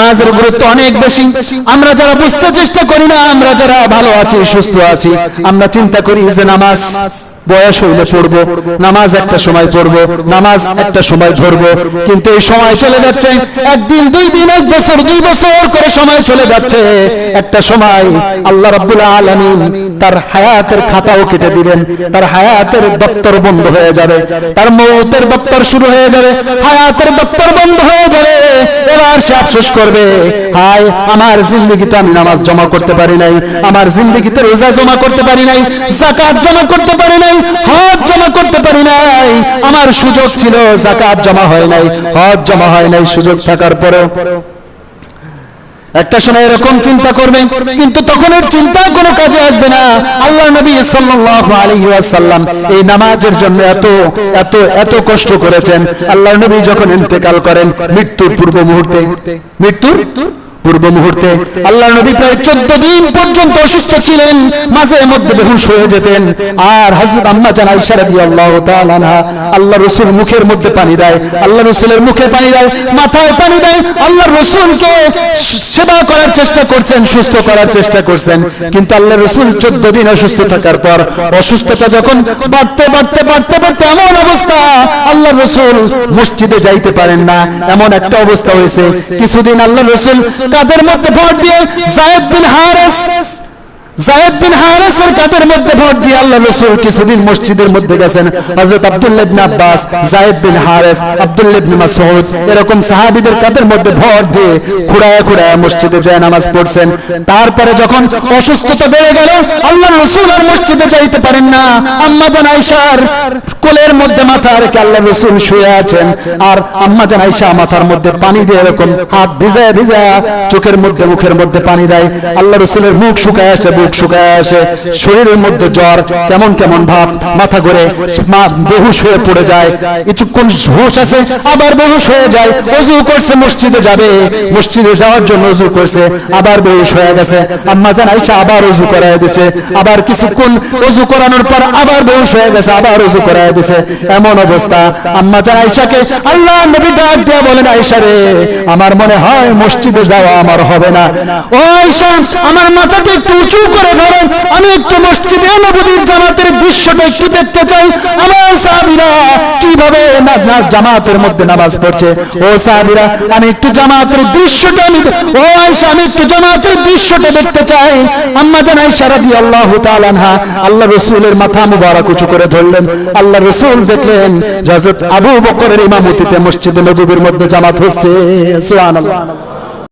নামাজের গুরুত্ব অনেক বেশি। আমরা যারা বুঝতে চেষ্টা করি না, আমরা যারা ভালো আছি, সুস্থ আছি, আমরা চিন্তা করি যে নামাজ বয়স হইলে পড়ব, নামাজ একটা সময় পড়ব, নামাজ একটা সময় ধরবো, কিন্তু এই সময় চলে যাচ্ছে, একদিন, দুই দিন, এক বছর, দুই বছর করে সময় চলে যাচ্ছে। একটা সময় আল্লাহ রাব্বুল আলামিন তার হায়াতের খাতাও কেটে দিবেন, তার হায়াতের দপ্তর বন্ধ হয়ে যাবে, তার মৌতের দপ্তর শুরু হয়ে যাবে, হায়াতের দপ্তর বন্ধ হয়ে সে আফসোস করবে, হায়, আমার জিন্দগিতে আমি নামাজ জমা করতে পারি নাই, আমার জিন্দগিতে রোজা জমা করতে পারি নাই জাকাত জমা করতে পারি নাই, হজ জমা করতে পারি নাই, আমার সুযোগ ছিল জাকাত জমা হয় নাই, হজ জমা হয় নাই, সুযোগ থাকার পরেও। একটা সময় এরকম চিন্তা করবে কিন্তু তখন এর চিন্তা কোনো কাজে আসবে না। আল্লাহ নবী সাল্লাল্লাহু আলাইহি ওয়াসাল্লাম এই নামাজের জন্য এত এত এত কষ্ট করেছেন। আল্লাহ নবী যখন ইন্তেকাল করেন মৃত্যুর পূর্ব মুহূর্তে। মৃত্যুর? পূর্ব মুহূর্তে আল্লাহ নবী প্রায় চোদ্দ দিন পর্যন্ত অসুস্থ ছিলেন মাঝে মধ্যে বেহুশ হয়ে যেতেন। আর হযরত আম্মা জান রাদিয়াল্লাহু তাআলা আনহা আল্লাহ রাসূল মুখের মধ্যে পানি দেয় আল্লাহ রাসূলের মুখে পানি দেয় মাথায় পানি দেয় আল্লাহ রাসূলকে সেবা করার চেষ্টা করছেন সুস্থ করার চেষ্টা করছেন। কিন্তু আল্লাহ রসুল চোদ্দ দিন অসুস্থ থাকার পর অসুস্থতা যখন বাড়তে বাড়তে বাড়তে বাড়তে এমন অবস্থা আল্লাহ রসুল মসজিদে যাইতে পারেন না। এমন একটা অবস্থা হয়েছে। কিছুদিন আল্লাহ রসুল কাদের মধ্যে ভোট দিয়ে জায়েদ বিন হারেস বিন হারেসের কাদের মধ্যে ভোট দিয়ে আল্লাহ কিছুদিন মসজিদের মধ্যে গেছেন। হযরত আব্দুল্লাহ ইবনে আব্বাস বিন হারেস, আব্দুল্লাহ ইবনে মাসউদ, এরকম সাহাবীদের কাদের মধ্যে ভোট দিয়ে মসজিদে যায় নামাজ পড়ছেন। তারপরে যখন অসুস্থতা বেড়ে গেল, আল্লাহ রাসূল আর মসজিদে যাইতে পারেন না। আম্মা জান আয়েশার কোলের মধ্যে মাথা রেখে আল্লাহ রাসূল শুয়ে আছেন। আর আম্মা জান আয়েশা মাথার মধ্যে পানি দিয়ে এরকম হাত ভিজায় ভিজায় চোখের মধ্যে, মুখের মধ্যে পানি দেয়। আল্লাহ রাসূলের মুখ শুকায় আসে, বুক শুকায় আসে। শরীরের মধ্যে জ্বর, কেমন কেমন ভাব, মাথা ঘুরে বেহুশ হয়ে পড়ে যায়। কিছুক্ষণ হুশ আছে, আবার বেহুশ হয়ে যায়। অজু করছে, মসজিদে যাবে। মসজিদে যাওয়ার জন্য অজু করছে, আবার বেহুশ হয়ে গেছে। আম্মা জান আয়েশা আবার অজু করায় দিছে। আবার কিছুক্ষণ অজু করানোর পর আবার বেহুশ হয়ে গেছে, আবার অজু করায় দিছে, এমন অবস্থা। আম্মা জান আয়েশাকে আল্লাহ নবী ডাক দিয়ে বলেন, আয়েশা রে, আমার মনে হয় মসজিদে যাওয়া আমার হবে না। ও আয়েশা, আমার মাথাটা একটু উঁচু করে ধরেন। আমি একটু মসজিদে নবীর জামাতের দৃশ্যটা একটু দেখতে চাই। আমার সাহাবীরা কীভাবে জামাতের মধ্যে নামাজ পড়ছে? ও সাহাবীরা, আমি একটু জামাতের দৃশ্যটা আমি ও আয়েশা, আমি একটু জামাতের দৃশ্যটা দেখতে চাই। আম্মা জান আয়েশা রাদিয়াল্লাহু তাআলা আনহা, আল্লাহ রাসূলের মাথা মুবারক উঁচু করে ধরলেন। আল্লাহ রাসূল দেখলেন যে হযরত আবু বকরের ইমামতিতে মসজিদে নববীর মধ্যে জামাত হচ্ছে সুবহানাল্লাহ।